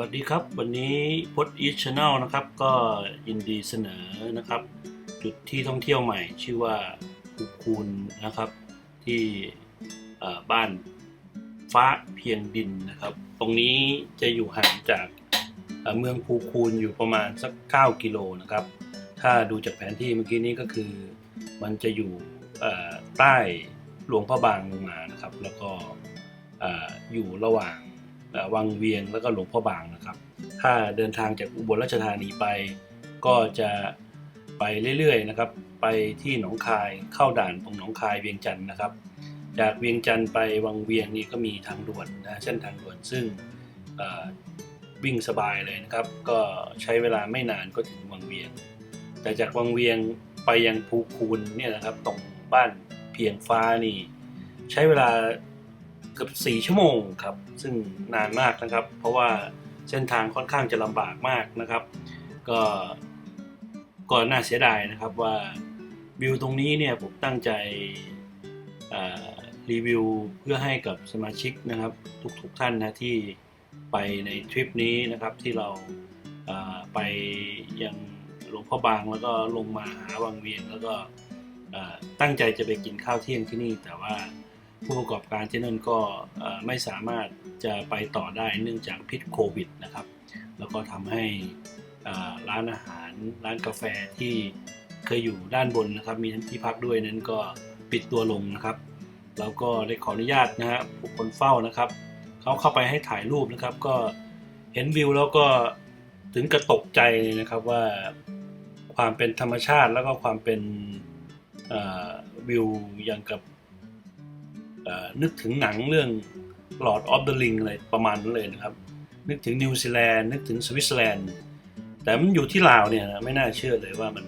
วัสดีครับ วันนี้พดอีชแนลนะครับก็ยินดีเสนอนะครับ จุดที่ท่องเที่ยวใหม่ ชื่อว่าภูคูนนะครับ ที่บ้านฟ้าเพียงดินนะครับ ตรงนี้จะอยู่ห่างจากเมืองภูคูนอยู่ประมาณสัก 9 กิโลนะครับ ถ้าดูจากแผนที่เมื่อกี้นี้ก็คือ มันจะอยู่ใต้หลวงพระบางลงมานะครับ แล้วก็อยู่ระหว่าง วังเวียงแล้วก็หลวงพ่อบางนะครับ ถ้าเดินทางจากอุบลราชธานีไป ก็จะไปเรื่อยๆนะครับ ไปที่หนองคายเข้าด่านตรงหนองคายเวียงจันทร์นะครับ จากเวียงจันทร์ไปวังเวียงนี่ก็มีทางด่วนนะเส้นทางด่วนซึ่งวิ่งสบายเลยนะครับ ก็ใช้เวลาไม่นานก็ถึงวังเวียง แต่จากวังเวียงไปยังภูคูนเนี่ยนะครับตรงบ้านเพียงฟ้านี่ ใช้เวลา เกือบสี่ชั่วโมงครับ ซึ่งนานมากนะครับ เพราะว่าเส้นทางค่อนข้างจะลำบากมากนะครับ ก็ก็น่าเสียดายนะครับว่าวิวตรงนี้เนี่ยผมตั้งใจรีวิวเพื่อให้กับสมาชิกนะครับ ทุกๆท่านนะที่ไปในทริปนี้นะครับที่เราเอ่อไปยังหลวงพ่อบางแล้วก็ลงมาหาวังเวียงแล้วก็ตั้งใจจะไปกินข้าวเที่ยงที่นี่แต่ว่า ผู้ประกอบการที่นั่นก็ไม่สามารถจะไปต่อได้เนื่องจากพิษโควิดนะครับ แล้วก็ทำให้ร้านอาหารร้านกาแฟที่เคยอยู่ด้านบนนะครับ มีที่พักด้วยนั้นก็ปิดตัวลงนะครับแล้วก็ได้ขออนุญาตนะฮะผู้คนเฝ้านะครับเขาเข้าไปให้ถ่ายรูปนะครับ ก็เห็นวิวแล้วก็ถึงกระตกใจเลยนะครับว่าความเป็นธรรมชาติแล้วก็ความเป็นวิวอย่างกับ นึกถึงหนังเรื่อง Lord of the Ring อะไรประมาณนั้นเลยนะครับ นึกถึงนิวซีแลนด์นึกถึงสวิตเซอร์แลนด์แต่มันอยู่ที่ลาวเนี่ยนะไม่น่าเชื่อเลยว่ามัน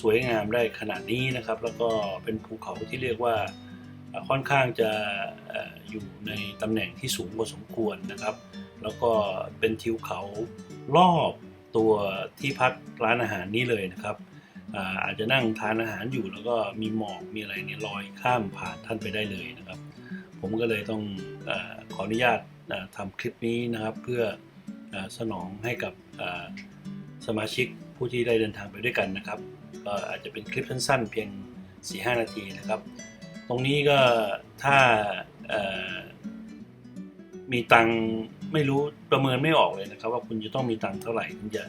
สวยงามได้ขนาดนี้นะครับ แล้วก็เป็นภูเขาที่เรียกว่าค่อนข้างจะเอ่ออยู่ในตำแหน่งที่สูงพอสมควรนะครับ แล้วก็เป็นทิวเขารอบตัวที่พักร้านอาหารนี้เลยนะครับ อาจจะนั่งทานอาหารอยู่แล้วก็มีหมอกมีอะไรเนี่ยลอยข้ามผ่านท่านไปได้เลยนะครับ ผมก็เลยต้องอขออนุญาตทำคลิปนี้นะครับ เพื่ออสนองให้กับสมาชิกผู้ที่ได้เดินทางไปด้วยกันนะครับก็อาจจะเป็นคลิปสั้นๆ เพียง 4-5 นาทีนะครับ ตรงนี้ก็ถ้ามีตังไม่รู้ประเมินไม่ออกเลยนะครับ ว่าคุณจะต้องมีตังเท่าไหร่ถึงจะ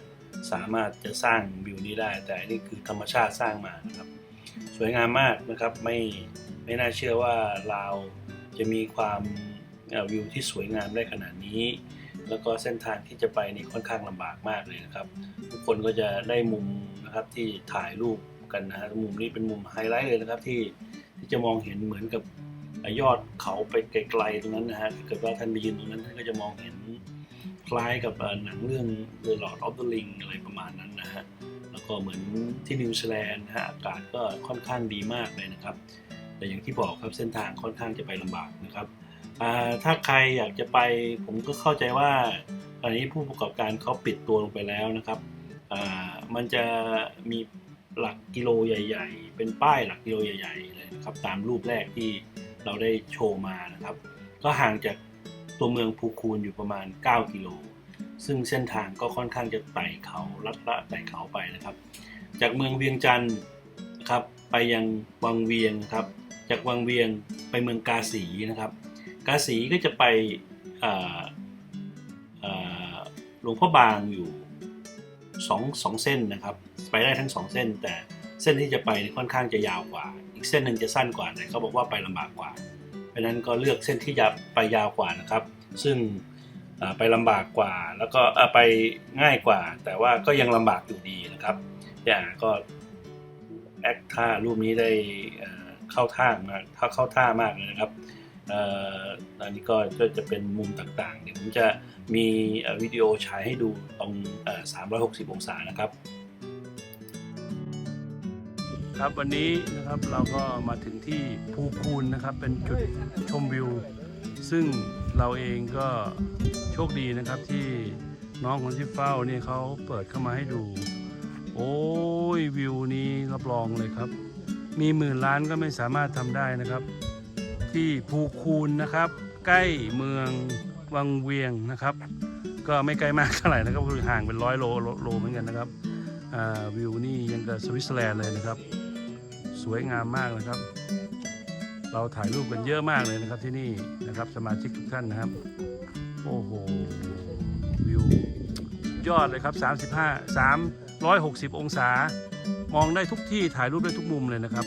สามารถจะสร้างวิวนี้ได้ แต่อันนี่คือธรรมชาติสร้างมานะครับ สวยงามมากนะครับไม่ไม่น่าเชื่อว่าลาวจะมีความวิวที่สวยงามได้ขนาดนี้ แล้วก็เส้นทางที่จะไปนี่ค่อนข้างลำบากมากเลยนะครับ ทุกคนก็จะได้มุมนะครับที่ถ่ายรูปกันนะฮะมุมนี้เป็นมุมไฮไลท์เลยนะครับที่ที่จะมองเห็นเหมือนกับยอดเขาไปไกลๆตรงนั้นนะฮะถ้าเกิดว่าท่านไปยืนตรงนั้นท่านก็จะมองเห็น คล้ายกับหนังเรื่อง The Lord of the Ring อะไรประมาณนั้นนะฮะ แล้วก็เหมือนที่นิวซีแลนด์นะฮะอากาศก็ค่อนข้างดีมากเลยนะครับ แต่อย่างที่บอกครับเส้นทางค่อนข้างจะไปลำบากนะครับ ถ้าใครอยากจะไปผมก็เข้าใจว่าตอนนี้ผู้ประกอบการเขาปิดตัวลงไปแล้วนะครับมันจะมีหลักกิโลใหญ่ ๆ เป็นป้ายหลักกิโลใหญ่ ๆ เลยนะครับ ตามรูปแรกที่เราได้โชว์มานะครับ ก็ห่างจาก ตัวเมืองภูคูนอยู่ประมาณ 9 กิโล ซึ่งเส้นทางก็ค่อนข้างจะไต่เขาลัดละไต่เขาไปนะครับ จากเมืองเวียงจันทร์นะครับไปยังวังเวียงนะครับ จากวังเวียงไปเมืองกาสีนะครับ กาสีก็จะไปอ่าอ่าหลวงพ่อบางอยู่สองสองเส้นนะครับ ไปได้ทั้งสองเส้น แต่เส้นที่จะไปค่อนข้างจะยาวกว่า อีกเส้นหนึ่งจะสั้นกว่าแต่เขาบอกว่าไปลำบากกว่า ราะฉะนั้นก็เลือกเส้นที่จะไปยาวกว่านะครับ ซึ่งไปลำบากกว่า แล้วก็ไปง่ายกว่า แต่ว่าก็ยังลำบากอยู่ดีนะครับอย่างก็แอคท่ารูปนี้ได้เข้าท่ามากถ้าเข้าท่ามากเลยนะครับอันนี้ก็จะเป็นมุมต่างๆ เดี๋ยวผมจะมีวิดีโอฉายให้ดูตรง 360 องศานะครับ ครับวันนี้นะครับเราก็มาถึงที่ภูคูนนะครับ เป็นจุดชมวิว ซึ่งเราเองก็โชคดีนะครับที่น้องคนที่เฝ้าเนี่ยเขาเปิดเข้ามาให้ดู โอ้ยวิวนี้รับรองเลยครับ มีหมื่นล้านก็ไม่สามารถทำได้นะครับ ที่ภูคูนนะครับ ใกล้เมืองวังเวียงนะครับ ก็ไม่ไกลมากเท่าไหร่นะครับคือห่างเป็นร้อยโลโลเหมือนกันนะครับวิวนี่ยังกับสวิตเซอร์แลนด์เลยนะครับ สวยงามมากนะครับ เราถ่ายรูปกันเยอะมากเลยนะครับที่นี่นะครับ สมาชิกทุกท่านนะครับ โอ้โหวิวยอดเลยครับ 35 360 องศามองได้ทุกที่ถ่ายรูปได้ทุกมุมเลยนะครับ